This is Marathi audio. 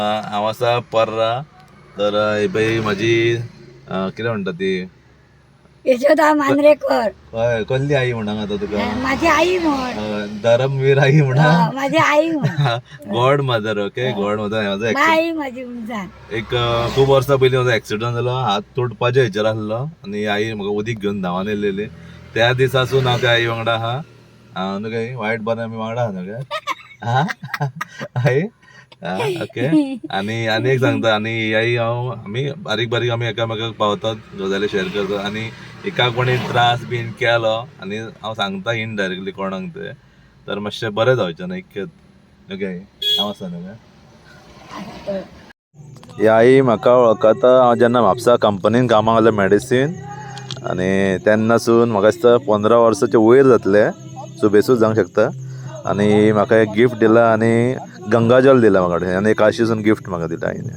हांव आसा पर्रा. तर ही पळय म्हाजी अं, कितें म्हणटा ती? यशोदा मांद्रेकर. हय कसली आई म्हणा आतां तुका? माझी आई म्हण. अं, धरमवीर आई म्हणा. हं, माझी आई म्हण. God mother okay? God mother माझा बाय accident- आई माझी उंचान एक अं, खूप वर्सां पयलीं म्हजो एक्सिडंट जालो हात तुटपाच्या हेचेर आसलो आनी आई म्हाका उदीक घेवन धांवान येयलेली त्या दिसासून हांव त्या आई वांगडा आहा हांव न्हू काय वायट बरें आमी वांगडा आहा न्हू काय हा आई ओके आनी आनी एक सांगता आनी याही हांव आमी बारीक बारीक आमी एकामेकाक पावतात गजाली शेअर करतात. आनी एकाक कोणी त्रास बीन केलो आनी हांव सांगता इनडायरेक्टली कोणाक ते तर मातशें बरें जावचें ना इतकेंच ओके हांव आसा न्हू ही आई म्हाका वळखता हांव जेन्ना म्हापसा कंपनीन कामाक आसलें मेडिसीन आनी तेन्नासून म्हाका दिसता पंदरा वर्साचे वयर जातले सुबेसूच जावंक शकता. आनी म्हाका एक गिफ्ट दिला आनी गंगाजल दिला म्हाका आनी आशिसून गिफ्ट म्हाका दिला आईने.